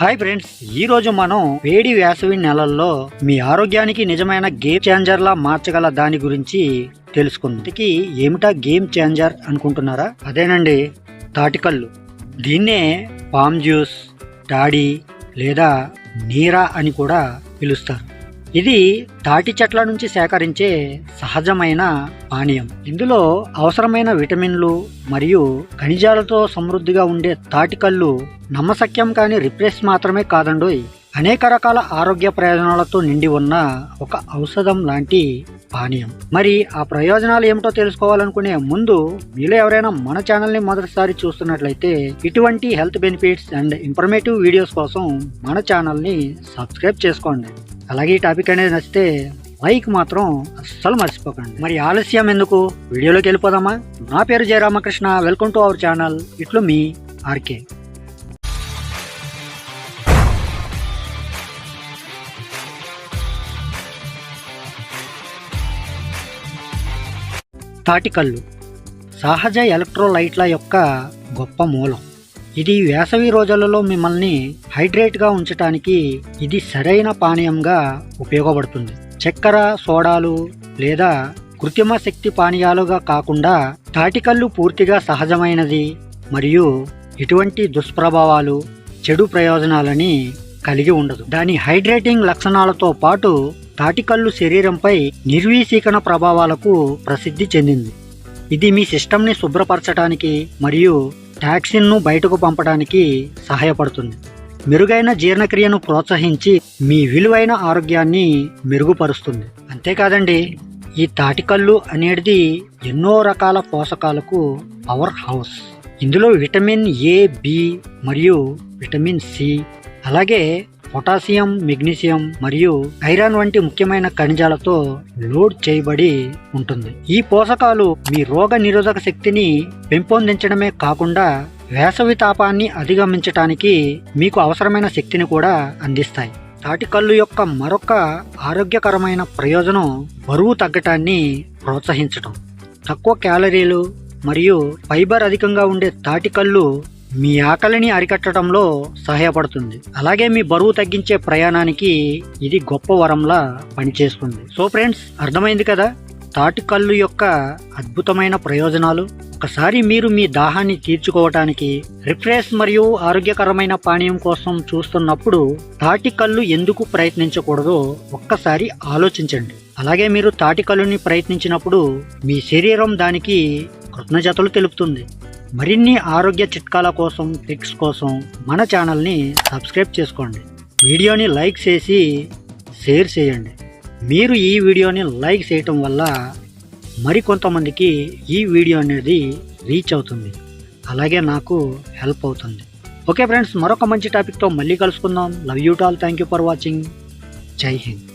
Hi friends ఈ రోజు మనం వేడి వేసవి నెలల్లో మీ ఆరోగ్యానికి నిజమైన గేమ్ చేంజర్ లా మార్చగల దాని గురించి తెలుసుకుందాం. ఏమిటా గేమ్ చేంజర్ అనుకుంటున్నారా? అదేనండి తాటికల్లు. దీన్నే పామ్ జ్యూస్ డాడీ లేదా నీరా అని కూడా పిలుస్తారు. ఇది తాటి చెట్ల నుంచి సేకరించే సహజమైన పానీయం. ఇందులో అవసరమైన విటమిన్లు మరియు ఖనిజాలతో సమృద్ధిగా ఉండే తాటికల్లు నమ్మశక్యం కాని రిప్లేస్ మాత్రమే కాదండోయ్. అనేక రకాల ఆరోగ్య ప్రయోజనాలతో నిండి ఉన్న ఒక ఔషధం లాంటి పానీయం. మరి ఆ ప్రయోజనాలు ఏమిటో తెలుసుకోవాలనుకునే ముందు మీలో ఎవరైనా మన ఛానల్ని మొదటిసారి చూస్తున్నట్లయితే ఇటువంటి health benefits and informative videos కోసం మన ఛానల్ని సబ్స్క్రైబ్ చేసుకోండి. అలాగే ఈ టాపిక్ అనేది నచ్చితే లైక్ మాత్రం అస్సలు మర్చిపోకండి. మరి ఆలస్యం ఎందుకు? వీడియోలోకి వెళ్ళిపోదామా? నా పేరు Jayaramakrishna. Welcome to our channel ఇట్లు మీ ఆర్కే. తాటికల్లు సహజ ఎలక్ట్రోలైట్ల యొక్క గొప్ప మూలం. ఇది వేసవి రోజులలో మిమ్మల్ని హైడ్రేట్గా ఉంచటానికి ఇది సరైన పానీయంగా ఉపయోగపడుతుంది. చక్కెర సోడాలు లేదా కృత్రిమ శక్తి పానీయాలుగా కాకుండా తాటికల్లు పూర్తిగా సహజమైనది మరియు ఎటువంటి దుష్ప్రభావాలు చెడు ప్రయోజనాలని కలిగి ఉండదు. దాని హైడ్రేటింగ్ లక్షణాలతో పాటు తాటికల్లు శరీరంపై నిర్వీసీకరణ ప్రభావాలకు ప్రసిద్ధి చెందింది. ఇది మీ సిస్టమ్ని శుభ్రపరచడానికి మరియు టాక్సిన్ను బయటకు పంపడానికి సహాయపడుతుంది. మెరుగైన జీర్ణక్రియను ప్రోత్సహించి మీ విలువైన ఆరోగ్యాన్ని మెరుగుపరుస్తుంది. అంతేకాదండి ఈ తాటికల్లు అనేది ఎన్నో రకాల పోషకాలకు పవర్ హౌస్. ఇందులో విటమిన్ ఏ బి మరియు విటమిన్ సి అలాగే పొటాషియం మెగ్నీషియం మరియు ఐరన్ వంటి ముఖ్యమైన ఖనిజాలతో లోడ్ చేయబడి ఉంటుంది. ఈ పోషకాలు మీ రోగ నిరోధక శక్తిని పెంపొందించడమే కాకుండా వేసవి తాపాన్ని అధిగమించటానికి మీకు అవసరమైన శక్తిని కూడా అందిస్తాయి. తాటికల్లు యొక్క మరొక ఆరోగ్యకరమైన ప్రయోజనం బరువు తగ్గటాన్ని ప్రోత్సహించడం తక్కువ క్యాలరీలు మరియు ఫైబర్ అధికంగా ఉండే తాటికల్లు మీ ఆకలిని అరికట్టడంలో సహాయపడుతుంది. అలాగే మీ బరువు తగ్గించే ప్రయాణానికి ఇది గొప్ప వరంలా పనిచేస్తుంది. సో ఫ్రెండ్స్ అర్థమైంది కదా? తాటికల్లు యొక్క అద్భుతమైన ప్రయోజనాలు. ఒకసారి మీరు మీ దాహాన్ని తీర్చుకోవటానికి రిఫ్రెష్ మరియు ఆరోగ్యకరమైన పానీయం కోసం చూస్తున్నప్పుడు తాటికల్లు ఎందుకు ప్రయత్నించకూడదో ఒక్కసారి ఆలోచించండి. అలాగే మీరు తాటికల్లుని ప్రయత్నించినప్పుడు మీ శరీరం దానికి కృతజ్ఞతలు తెలుపుతుంది. మరిన్ని ఆరోగ్య చిట్కాల కోసం ట్రిక్స్ కోసం మన ఛానల్ని సబ్స్క్రైబ్ చేసుకోండి. వీడియోని లైక్ చేసి షేర్ చేయండి. మీరు ఈ వీడియోని లైక్ చేయటం వల్ల మరికొంతమందికి ఈ వీడియో అనేది రీచ్ అవుతుంది. అలాగే నాకు హెల్ప్ అవుతుంది. ఓకే ఫ్రెండ్స్ మరొక మంచి టాపిక్తో మళ్ళీ కలుసుకుందాం. Love you all thank you for watching Jai Hind.